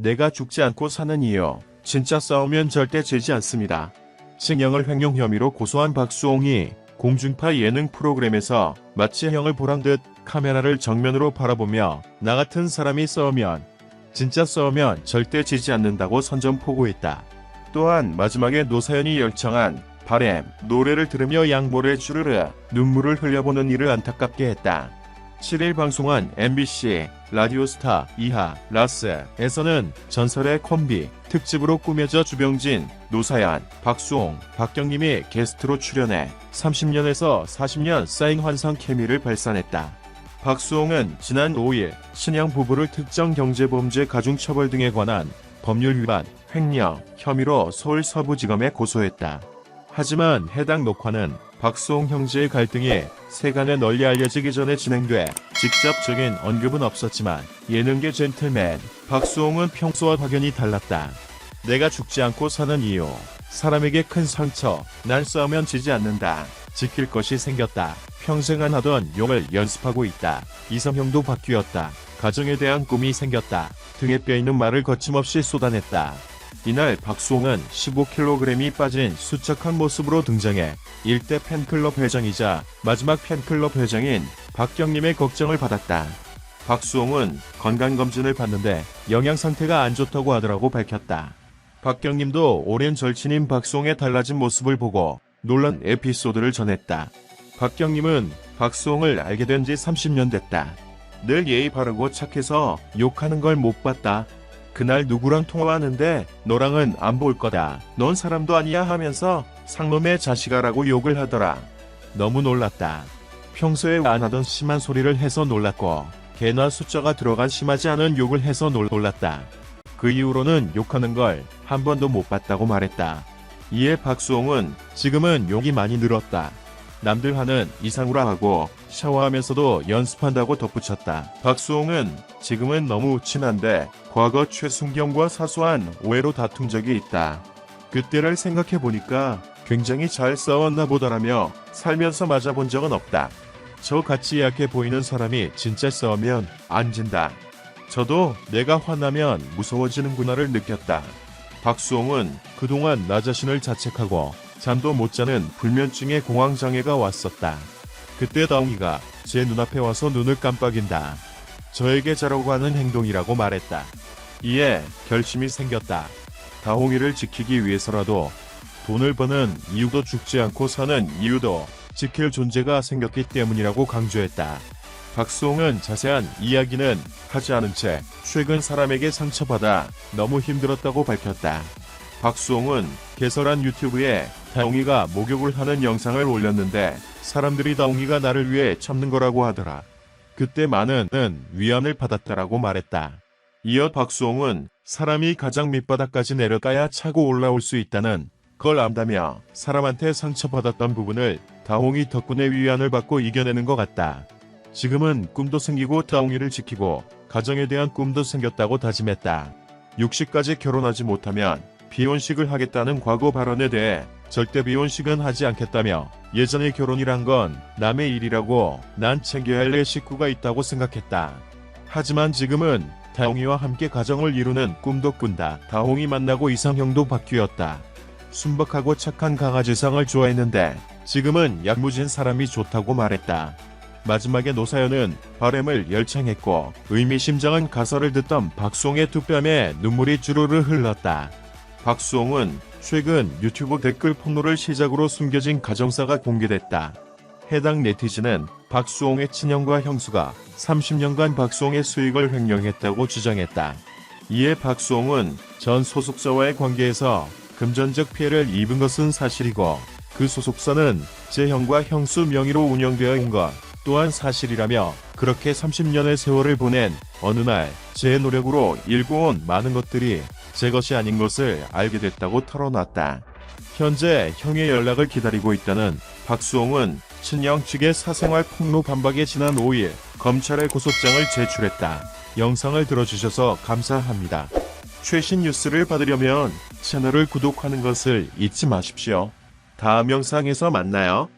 내가 죽지 않고 사는 이유. 진짜 싸우면 절대 지지 않습니다. 칭형을 횡령 혐의로 고소한 박수홍이 공중파 예능 프로그램에서 마치 형을 보란 듯 카메라를 정면으로 바라보며 나 같은 사람이 싸우면 진짜 싸우면 절대 지지 않는다고 선전포고했다. 또한 마지막에 노사연이 열창한 바램 노래를 들으며 양보를 주르르 눈물을 흘려보는 이를 안타깝게 했다. 7일 방송한 MBC 라디오스타 2하 라스에서는 전설의 콤비 특집으로 꾸며져 주병진, 노사연, 박수홍, 박경림이 게스트로 출연해 30년에서 40년 쌓인 환상 케미를 발산했다. 박수홍은 지난 5일 신양 부부를 특정 경제범죄 가중처벌 등에 관한 법률 위반, 횡령 혐의로 서울 서부지검에 고소했다. 하지만 해당 녹화는 박수홍 형제의 갈등이 세간에 널리 알려지기 전에 진행돼 직접적인 언급은 없었지만 예능계 젠틀맨 박수홍은 평소와 확연히 달랐다. 내가 죽지 않고 사는 이유. 사람에게 큰 상처. 난 싸우면 지지 않는다. 지킬 것이 생겼다. 평생 안 하던 용을 연습하고 있다. 이성형도 바뀌었다. 가정에 대한 꿈이 생겼다. 등에 뼈있는 말을 거침없이 쏟아냈다. 이날 박수홍은 15kg이 빠진 수척한 모습으로 등장해 일대 팬클럽 회장이자 마지막 팬클럽 회장인 박경림의 걱정을 받았다. 박수홍은 건강검진을 받는데 영양 상태가 안 좋다고 하더라고 밝혔다. 박경림도 오랜 절친인 박수홍의 달라진 모습을 보고 놀란 에피소드를 전했다. 박경림은 박수홍을 알게 된 지 30년 됐다. 늘 예의 바르고 착해서 욕하는 걸 못 봤다. 그날 누구랑 통화하는데 너랑은 안 볼 거다. 넌 사람도 아니야 하면서 상놈의 자식아라고 욕을 하더라. 너무 놀랐다. 평소에 안 하던 심한 소리를 해서 놀랐고 개나 숫자가 들어간 심하지 않은 욕을 해서 놀- 놀랐다. 그 이후로는 욕하는 걸 한 번도 못 봤다고 말했다. 이에 박수홍은 지금은 욕이 많이 늘었다. 남들 하는 이상우라 하고 샤워하면서도 연습한다고 덧붙였다. 박수홍은 지금은 너무 친한데 과거 최순경과 사소한 오해로 다툰 적이 있다. 그때를 생각해 보니까 굉장히 잘 싸웠나 보다라며 살면서 맞아본 적은 없다. 저 같이 약해 보이는 사람이 진짜 싸우면 안 진다. 저도 내가 화나면 무서워지는구나를 느꼈다. 박수홍은 그동안 나 자신을 자책하고 잠도 못 자는 불면증의 공황장애가 왔었다. 그때 다웅이가 제 눈앞에 와서 눈을 깜빡인다. 저에게 자라고 하는 행동이라고 말했다. 이에 결심이 생겼다. 다홍이를 지키기 위해서라도 돈을 버는 이유도 죽지 않고 사는 이유도 지킬 존재가 생겼기 때문이라고 강조했다. 박수홍은 자세한 이야기는 하지 않은 채 최근 사람에게 상처받아 너무 힘들었다고 밝혔다. 박수홍은 개설한 유튜브에 다홍이가 목욕을 하는 영상을 올렸는데 사람들이 다홍이가 나를 위해 참는 거라고 하더라. 그때 많은 위안을 받았다라고 말했다. 이어 박수홍은 사람이 가장 밑바닥까지 내려가야 차고 올라올 수 있다는 걸 안다며 사람한테 상처받았던 부분을 다홍이 덕분에 위안을 받고 이겨내는 것 같다. 지금은 꿈도 생기고 다홍이를 지키고 가정에 대한 꿈도 생겼다고 다짐했다. 60까지 결혼하지 못하면 비혼식을 하겠다는 과거 발언에 대해 절대 비혼식은 하지 않겠다며 예전에 결혼이란 건 남의 일이라고 난 챙겨야 할 내 식구가 있다고 생각했다. 하지만 지금은 다홍이와 함께 가정을 이루는 꿈도 꾼다. 다홍이 만나고 이상형도 바뀌었다. 순박하고 착한 강아지상을 좋아했는데 지금은 약무진 사람이 좋다고 말했다. 마지막에 노사연은 바램을 열창했고 의미심장한 가사를 듣던 박수홍의 두 뺨에 눈물이 주르르 흘렀다. 박수홍은 최근 유튜브 댓글 폭로를 시작으로 숨겨진 가정사가 공개됐다. 해당 네티즌은 박수홍의 친형과 형수가 30년간 박수홍의 수익을 횡령했다고 주장했다. 이에 박수홍은 전 소속사와의 관계에서 금전적 피해를 입은 것은 사실이고 그 소속사는 제 형과 형수 명의로 운영되어 온 것 또한 사실이라며 그렇게 30년의 세월을 보낸 어느 날 제 노력으로 일궈온 많은 것들이 제 것이 아닌 것을 알게 됐다고 털어놨다. 현재 형의 연락을 기다리고 있다는 박수홍은 친형 측의 사생활 폭로 반박에 지난 5일 검찰에 고소장을 제출했다. 영상을 들어주셔서 감사합니다. 최신 뉴스를 받으려면 채널을 구독하는 것을 잊지 마십시오. 다음 영상에서 만나요.